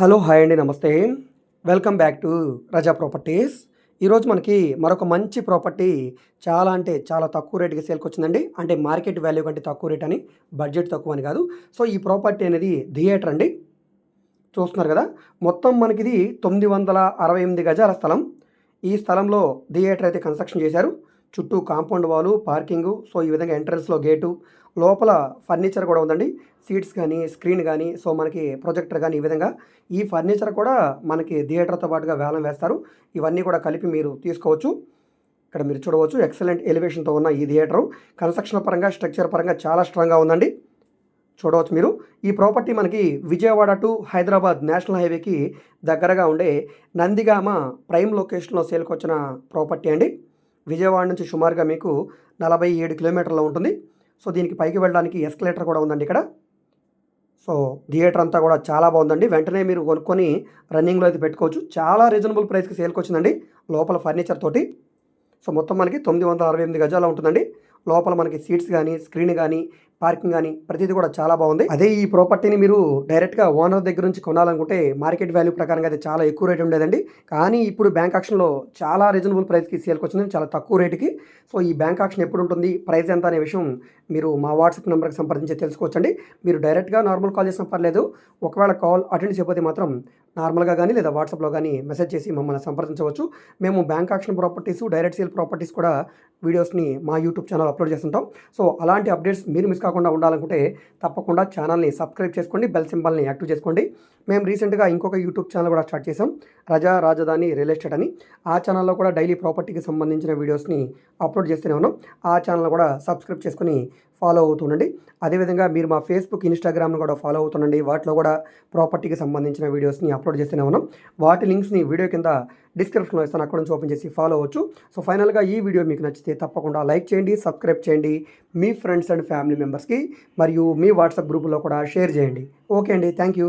Hello hi అండి నమస్తే. Welcome back to Raza properties ఈరోజు మనకి మరొక మంచి ప్రాపర్టీ చాలా అంటే చాలా తక్కువ రేటుకి సేల్కి వచ్చిందండి. అంటే మార్కెట్ వాల్యూ కంటే తక్కువ రేట్ అని బడ్జెట్ తక్కువ అని కాదు. సో ఈ ప్రాపర్టీ అనేది థియేటర్ అండి. చూస్తున్నారు కదా? మొత్తం మనకి ఇది తొమ్మిది వందల అరవై ఎనిమిది గజాల స్థలం. ఈ స్థలంలో థియేటర్ అయితే కన్స్ట్రక్షన్ చేశారు. చుట్టూ కాంపౌండ్ వాలు పార్కింగు. సో ఈ విధంగా ఎంట్రన్స్లో గేటు. లోపల ఫర్నిచర్ కూడా ఉందండి. సీట్స్ కానీ స్క్రీన్ కానీ సో మనకి ప్రొజెక్టర్ కానీ ఈ విధంగా. ఈ ఫర్నిచర్ కూడా మనకి థియేటర్తో పాటుగా వేలం వేస్తారు. ఇవన్నీ కూడా కలిపి మీరు తీసుకోవచ్చు. ఇక్కడ మీరు చూడవచ్చు ఎక్సలెంట్ ఎలివేషన్తో ఉన్న ఈ థియేటరు. కన్స్ట్రక్షన్ పరంగా స్ట్రక్చర్ పరంగా చాలా స్ట్రాంగ్గా ఉందండి. చూడవచ్చు మీరు. ఈ ప్రాపర్టీ మనకి విజయవాడ టు హైదరాబాద్ నేషనల్ హైవేకి దగ్గరగా ఉండే నందిగామ ప్రైమ్ లొకేషన్లో సేల్కొచ్చిన ప్రాపర్టీ అండి. విజయవాడ నుంచి సుమారుగా మీకు నలభై ఏడు కిలోమీటర్లో ఉంటుంది. సో దీనికి పైకి వెళ్ళడానికి ఎస్కలేటర్ కూడా ఉందండి ఇక్కడ. సో థియేటర్ అంతా కూడా చాలా బాగుందండి. వెంటనే మీరు కొనుక్కొని రన్నింగ్లో అయితే పెట్టుకోవచ్చు. చాలా రీజనబుల్ ప్రైస్కి సేల్కి వచ్చిందండి లోపల ఫర్నిచర్ తోటి. సో మొత్తం మనకి తొమ్మిది వందల అరవై ఎనిమిది గజాల ఉంటుందండి. లోపల మనకి సీట్స్ కానీ స్క్రీన్ కానీ పార్కింగ్ కానీ ప్రతిదీ కూడా చాలా బాగుంది. అదే ఈ ప్రాపర్టీని మీరు డైరెక్ట్గా ఓనర్ దగ్గర నుంచి కొనాలనుకుంటే మార్కెట్ వాల్యూ ప్రకారంగా అయితే చాలా ఎక్కువ రేట్ ఉండేదండి. కానీ ఇప్పుడు బ్యాంక్ ఆక్షన్లో చాలా రీజనబుల్ ప్రైస్కి సేల్కి వచ్చింది చాలా తక్కువ రేటుకి. సో ఈ బ్యాంక్ ఆక్షన్ ఎప్పుడు ఉంటుంది ప్రైస్ ఎంత అనే విషయం మీరు మా వాట్సాప్ నెంబర్కి సంప్రదించి తెలుసుకోవచ్చండి. మీరు డైరెక్ట్గా నార్మల్ కాల్ చేసిన పర్లేదు. ఒకవేళ కాల్ అటెండ్ చేయకపోతే మాత్రం నార్మల్గా కానీ లేదా వాట్సాప్లో కానీ మెసేజ్ చేసి మమ్మల్ని సంప్రదించవచ్చు. మేము bank auction properties direct sale properties కూడా వీడియోస్ని మా యూట్యూబ్ ఛానల్ అప్లోడ్ చేస్తుంటాం. సో అలాంటి అప్డేట్స్ మీరు మిస్ కాకుండా ఉండాలనుకుంటే తప్పకుండా ఛానల్ని సబ్స్క్రైబ్ చేసుకోండి బెల్ సింబల్ని యాక్టివ్ చేసుకోండి. మేము రీసెంట్గా ఇంకొక యూట్యూబ్ ఛానల్ కూడా స్టార్ట్ చేసాం రజా రాజధాని రియల్ ఎస్టేట్ అని. ఆ ఛానల్లో కూడా డైలీ ప్రాపర్టీకి సంబంధించిన వీడియోస్ని అప్లోడ్ చేస్తూనే ఉన్నాం. ఆ ఛానల్ కూడా సబ్స్క్రైబ్ చేసుకుని ఫాలో అవుతుండండి అదేవిధంగా మీరు మా ఫేస్బుక్ ఇన్స్టాగ్రామ్ను కూడా ఫాలో అవుతుండండి వాటిలో కూడా ప్రాపర్టీకి సంబంధించిన వీడియోస్ని అప్లోడ్ చేస్తూనే ఉన్నాం. వాటి లింక్స్ని వీడియో కింద డిస్క్రిప్షన్లో ఇస్తాను. అక్కడ నుంచి ఓపెన్ చేసి ఫాలో అవ్వచ్చు. సో ఫైనల్గా ఈ వీడియో మీకు నచ్చితే తప్పకుండా లైక్ చేయండి సబ్స్క్రైబ్ చేయండి. మీ ఫ్రెండ్స్ అండ్ ఫ్యామిలీ మెంబర్స్కి మరియు మీ వాట్సాప్ గ్రూపులో కూడా షేర్ చేయండి. ఓకే అండి. Thank you.